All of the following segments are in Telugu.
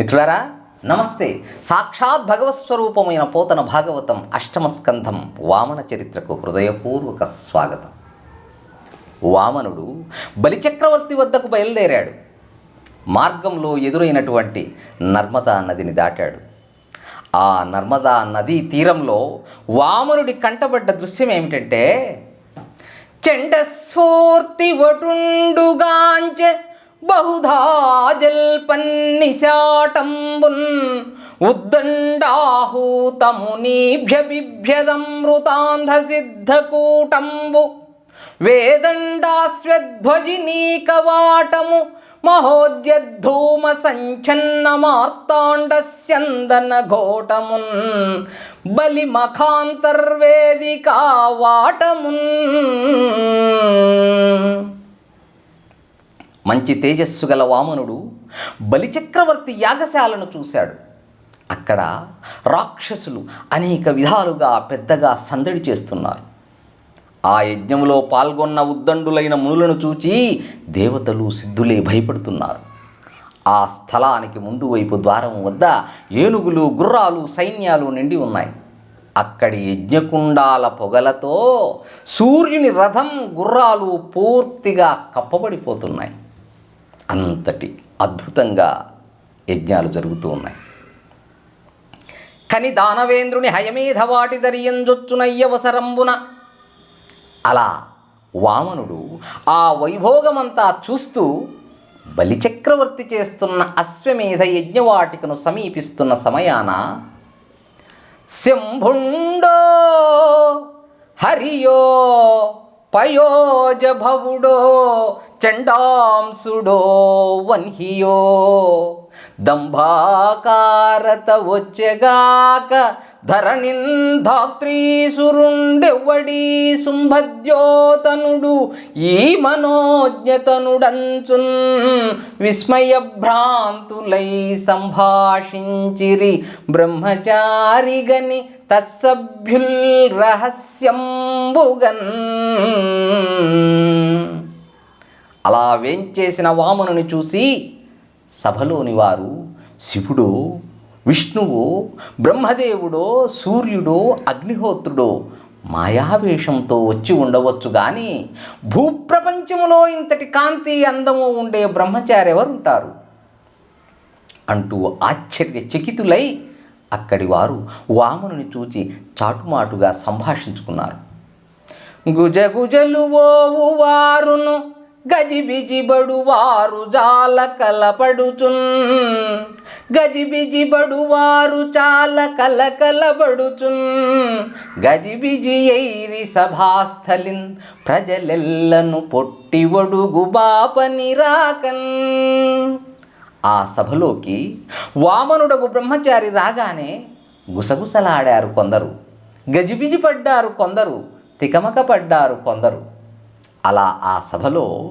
మిత్రులారా నమస్తే. సాక్షాత్ భగవస్వరూపమైన పోతన భాగవతం అష్టమస్కంధం వామన చరిత్రకు హృదయపూర్వక స్వాగతం. వామనుడు బలిచక్రవర్తి వద్దకు బయలుదేరాడు. మార్గంలో ఎదురైనటువంటి నర్మదా నదిని దాటాడు. ఆ నర్మదా నదీ తీరంలో వామనుడి కంటబడ్డ దృశ్యం ఏమిటంటే చెండస్ఫూర్తి వటుండుగాంచె బహుధా జల్పన్నిశాటంబున్ ఉద్దండాహూతమునీభ్య సిద్ధకూటంబు వేదండాస్వధ్వజినీకవాటము మహోద్యద్ధూమ సంఛన్న మార్తాండస్యందన ఘోటమున్ బలిమఖాంతర్వేదికా వాటమున్ మంచి తేజస్సు గల వామనుడు బలిచక్రవర్తి యాగశాలను చూశాడు. అక్కడ రాక్షసులు అనేక విధాలుగా పెద్దగా సందడి చేస్తున్నారు. ఆ యజ్ఞంలో పాల్గొన్న ఉద్దండులైన మునులను చూచి దేవతలు సిద్ధులే భయపడుతున్నారు. ఆ స్థలానికి ముందు వైపు ద్వారం వద్ద ఏనుగులు గుర్రాలు సైన్యాలు నిండి ఉన్నాయి. అక్కడి యజ్ఞకుండాల పొగలతో సూర్యుని రథం గుర్రాలు పూర్తిగా కప్పబడిపోతున్నాయి. అంతటి అద్భుతంగా యజ్ఞాలు జరుగుతూ ఉన్నాయి. కని దానవేంద్రుని హయమేధ వాటి దరియంజొచ్చునయ్యవసరంబున అలా వామనుడు ఆ వైభోగమంతా చూస్తూ బలిచక్రవర్తి చేస్తున్న అశ్వమేధ యజ్ఞవాటికను సమీపిస్తున్న సమయాన శంభుండో హరియో పయోజభవుడో చండాంసుడో వన్హియో. దంభాకారత వచ్చెగాక ధరణింధాత్రీసురుండెవ్వడీ శుంభద్యోతనుడు ఈ మనోజ్ఞతనుడంచున్ విస్మయ భ్రాంతులై సంభాషించిరి బ్రహ్మచారిగని తత్సభ్యుల్ రహస్యంబుగన్. అలా వేంచేసిన వామనుని చూసి సభలోని వారు శివుడో విష్ణువో బ్రహ్మదేవుడో సూర్యుడో అగ్నిహోత్రుడో మాయావేషంతో వచ్చి ఉండవచ్చు కానీ భూప్రపంచములో ఇంతటి కాంతి అందము ఉండే బ్రహ్మచారి ఎవరుంటారు అంటూ ఆశ్చర్యచకితులై అక్కడి వారు వామనుని చూచి చాటుమాటుగా సంభాషించుకున్నారు. గుజగుజలు ఓవు వారు గజిబిజిబడువారు జాల కలపడుచున్ గజిబిజిబడువారు చాల కలకలబడుచున్ గజిబిజి ఎయిరి సభాస్థలిన్ ప్రజలెల్లను పొట్టివడుగు బాప నిరాకన్ ఆ సభలోకి వామనుడగు బ్రహ్మచారి రాగానే గుసగుసలాడారు కొందరు. గజిబిజి పడ్డారు కొందరు. తికమక పడ్డారు కొందరు. అలా ఆ సభలో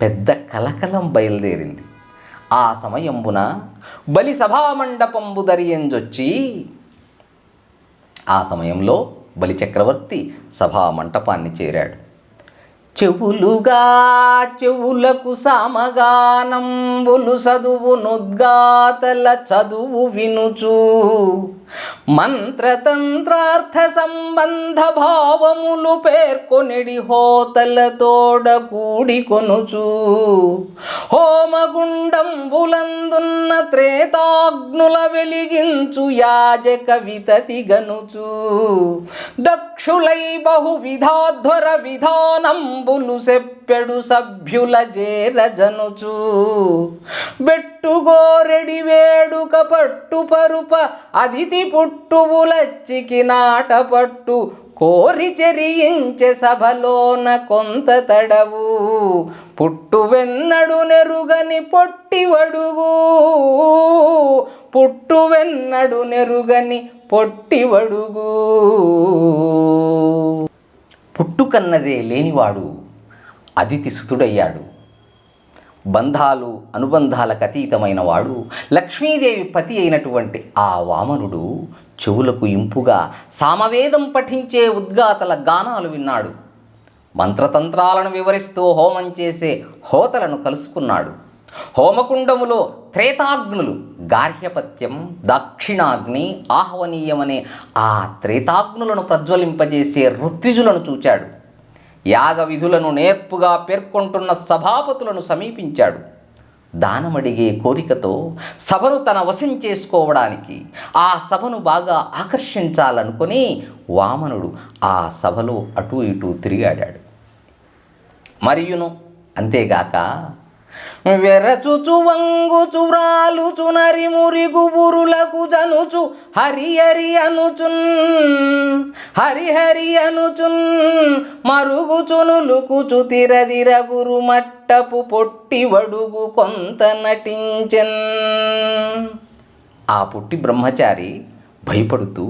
పెద్ద కలకలం బయలుదేరింది. ఆ సమయంబున బలి సభామండపంబు దరియంజొచ్చి ఆ సమయంలో బలి చక్రవర్తి సభా మంటపాన్ని చేరాడు. చెవులుగా చెవులకు సామగానంబులు చదువునుద్గాతల చదువు వినుచూ మంత్రతంత్రార్థ సంబంధ భావములు పేర్కొనిడి హోతలతోడ కూడి కొనుచు హోమగుండంబులందున్న త్రేతాగ్నుల వెలిగించు యాజక వితతి గనుచు దక్షులై బహువిధాధ్వర విధానంబులు చెప్పెడు సభ్యుల జేరజనుచు బెట్టుగోరెడి వేడుక పట్టు పరుప అదితి పుట్టువులచ్చికి నాట పట్టు. కోరి చెరియించే సభలోన కొంత తడవు. పుట్టు వెన్నడు నెరుగని పొట్టివడుగు పుట్టు వెన్నడు నెరుగని పొట్టివడుగు పుట్టుకన్నదే లేనివాడు. అతిథి సుతుడయ్యాడు బంధాలు అనుబంధాలకు అతీతమైన వాడు లక్ష్మీదేవి పతి అయినటువంటి ఆ వామనుడు చెవులకు ఇంపుగా సామవేదం పఠించే ఉద్గాతల గానాలు విన్నాడు. మంత్రతంత్రాలను వివరిస్తూ హోమం చేసే హోతలను కలుసుకున్నాడు. హోమకుండములో త్రేతాగ్నులు గార్హ్యపత్యం దక్షిణాగ్ని ఆహ్వనీయమనే ఆ త్రేతాగ్నులను ప్రజ్వలింపజేసే ఋత్విజులను చూచాడు. యాగ విధులను నేర్పుగా పేర్కొంటున్న సభాపతులను సమీపించాడు. దానమడిగే కోరికతో సభను తన వశం చేసుకోవడానికి ఆ సభను బాగా ఆకర్షించాలనుకుని వామనుడు ఆ సభలో అటూ ఇటూ తిరిగాడాడు. మరియును అంతేగాక వెరచుచు వంగుచు వ్రాలుచు నరి మురిగు జనుచు హరి హరి అనుచున్ హరి హరి అనుచున్ మరుగుచును లుకుచు తిరదిర గురు మట్టపు పొట్టి వడుగు కొంత నటించన్. ఆ పుట్టి బ్రహ్మచారి భయపడుతూ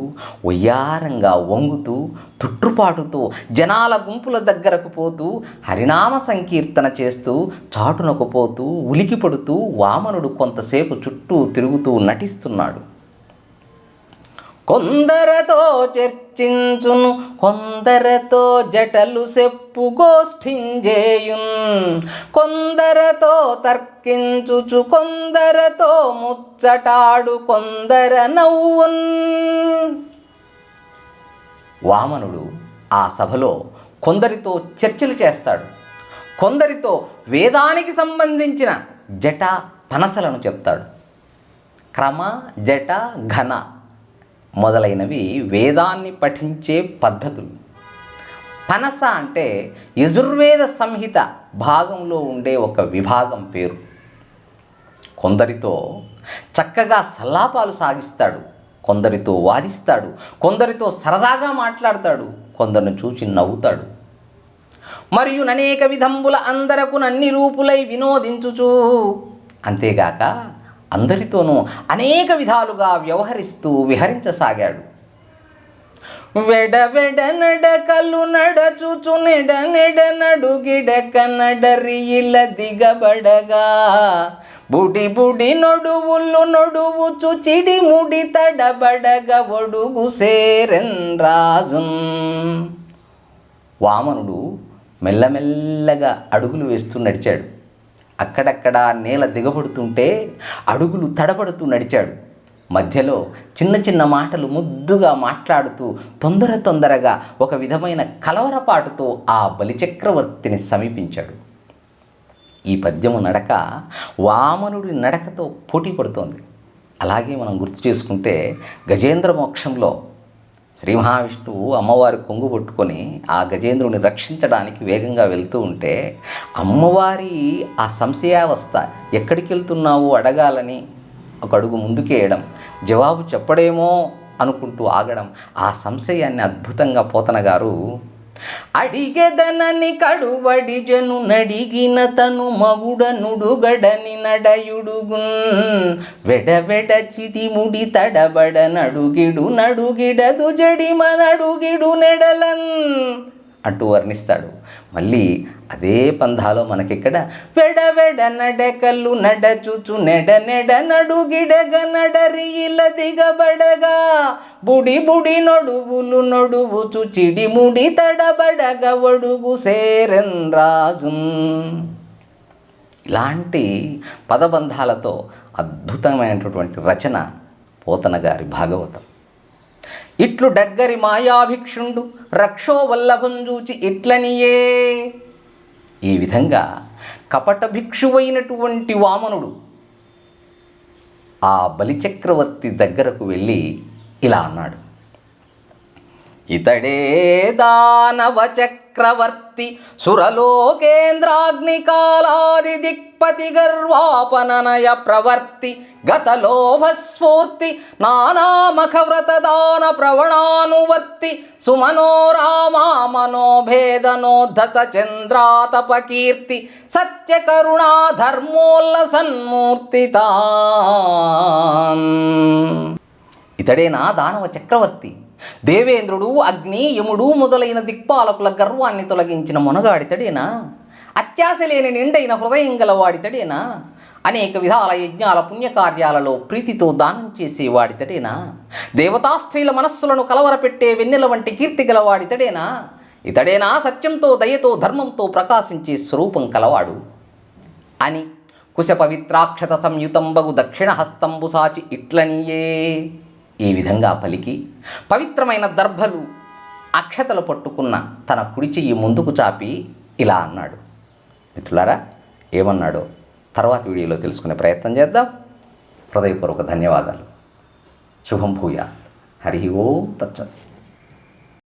ఒయ్యారంగా వంగుతూ తుట్టుపాటుతూ జనాల గుంపుల దగ్గరకు పోతూ హరినామ సంకీర్తన చేస్తూ చాటునకు పోతూ ఉలికి పడుతూ వామనుడు కొంతసేపు చుట్టూ తిరుగుతూ నటిస్తున్నాడు. కొందరతో చర్చించును కొందరతో జటలు చెప్పు గోష్ఠింజేయున్. కొందరతో తర్కించుచు కొందరతో ముచ్చటాడు కొందర నవ్వున్. వామనుడు ఆ సభలో కొందరితో చర్చలు చేస్తాడు. కొందరితో వేదానికి సంబంధించిన జట పనసలను చెప్తాడు. క్రమ జట ఘన. మొదలైనవి వేదాన్ని పఠించే పద్ధతులు. పనస అంటే యజుర్వేద సంహిత భాగంలో ఉండే ఒక విభాగం పేరు. కొందరితో చక్కగా సల్లాపాలు సాగిస్తాడు కొందరితో వాదిస్తాడు కొందరితో సరదాగా మాట్లాడతాడు కొందరిని చూచి నవ్వుతాడు. మరియు అనేక విధంబుల అందరకు అన్ని రూపులై వినోదించుచూ. అంతేగాక అందరితోనూ అనేక విధాలుగా వ్యవహరిస్తూ విహరించసాగాడు. వెడ వెడ నడకలు నడచుచు నెడ నెడ నడుగిడక నడరియిల దిగబడగా. బుడి బుడి నొడువులు నొడువుచు చిడి ముడి తడబడగ ఒడుగు సేరెన్ రాజున్. వామనుడు మెల్లమెల్లగా అడుగులు వేస్తూ నడిచాడు. అక్కడక్కడ నేల దిగబడుతుంటే అడుగులు తడబడుతూ నడిచాడు. మధ్యలో చిన్న చిన్న మాటలు ముద్దుగా మాట్లాడుతూ తొందర తొందరగా ఒక విధమైన కలవరపాటుతో ఆ బలిచక్రవర్తిని సమీపించాడు. ఈ పద్యము నడక వామనుడి నడకతో పోటీ పడుతోంది. అలాగే మనం గుర్తు చేసుకుంటే గజేంద్ర మోక్షంలో శ్రీ మహావిష్ణువు అమ్మవారి కొంగు పట్టుకొని ఆ గజేంద్రుని రక్షించడానికి వేగంగా వెళ్తూ ఉంటే అమ్మవారి ఆ సంశయావస్థ ఎక్కడికి వెళ్తున్నావు అడగాలని ఒక అడుగు ముందుకేయడం జవాబు చెప్పడేమో అనుకుంటూ ఆగడం ఆ సంశయాన్ని అద్భుతంగా పోతన గారు అడిగెదనని కడువడి జను నడిగిన తను మగుడ నుడుగడని నడయుడుగున్. వెడ వెడ చిటి ముడి తడబడ నడుగిడు నడుగిడదు జడిమ నడుగిడు నెడలన్ అంటూ వర్ణిస్తాడు. మళ్ళీ అదే పంధాలో మనకిక్కడ వెడ వెడ నడకలు నడచుచు నెడ నెడ నడుగిడగ నడరి ఇల దిగబడగా. బుడి బుడి నడువులు నడువుచు చిడిముడి తడబడగ ఒడుగు సేరన్ రాజున్ ఇలాంటి పదబంధాలతో అద్భుతమైనటువంటి రచన పోతన గారి భాగవతం. ఇట్లు డగ్గరి మాయాభిక్షుండు రక్షో వల్లభంజూచి ఇట్లనియే. ఈ విధంగా కపట భిక్షువైనటువంటి వామనుడు ఆ బలిచక్రవర్తి దగ్గరకు వెళ్ళి ఇలా అన్నాడు. ఇతడే దానవ చక్రవర్తి సురలోకేంద్రాగ్నికాలాది దిక్పతి గర్వాపననయ ప్రవర్తి గతలోభస్ఫూర్తి నానామఖ వ్రతదాన ప్రవణానువర్తి సుమనోరామా మనోభేదనోద్ధత చంద్రాతపకీర్తి సత్యకరుణా ధర్మోల్ల సన్మూర్తి ఇతడేనా దానవ చక్రవర్తి. దేవేంద్రుడు అగ్ని యముడు మొదలైన దిక్పాలకుల గర్వాన్ని తొలగించిన మొనగాడితడేనా? అత్యాశ లేని నిండైన హృదయం గలవాడితడేనా అనేక విధాల యజ్ఞాల పుణ్యకార్యాలలో ప్రీతితో దానం చేసేవాడితడేనా దేవతా స్త్రీల మనస్సులను కలవరపెట్టే వెన్నెల వంటి కీర్తి గలవాడితడేనా ఇతడేనా సత్యంతో దయతో ధర్మంతో ప్రకాశించే స్వరూపం కలవాడు. అని కుశ పవిత్రాక్షత సంయుతంబగు దక్షిణ హస్తంబు సాచి ఇట్లనియే. ఈ విధంగా పలికి పవిత్రమైన దర్భలు అక్షతలు పట్టుకున్న తన కుడి చెయ్యి ముందుకు చాపి ఇలా అన్నాడు. మిత్రులారా ఏమన్నాడో తర్వాత వీడియోలో తెలుసుకునే ప్రయత్నం చేద్దాం. హృదయపూర్వక ధన్యవాదాలు. శుభం భూయా హరి ఓం తచ్చత్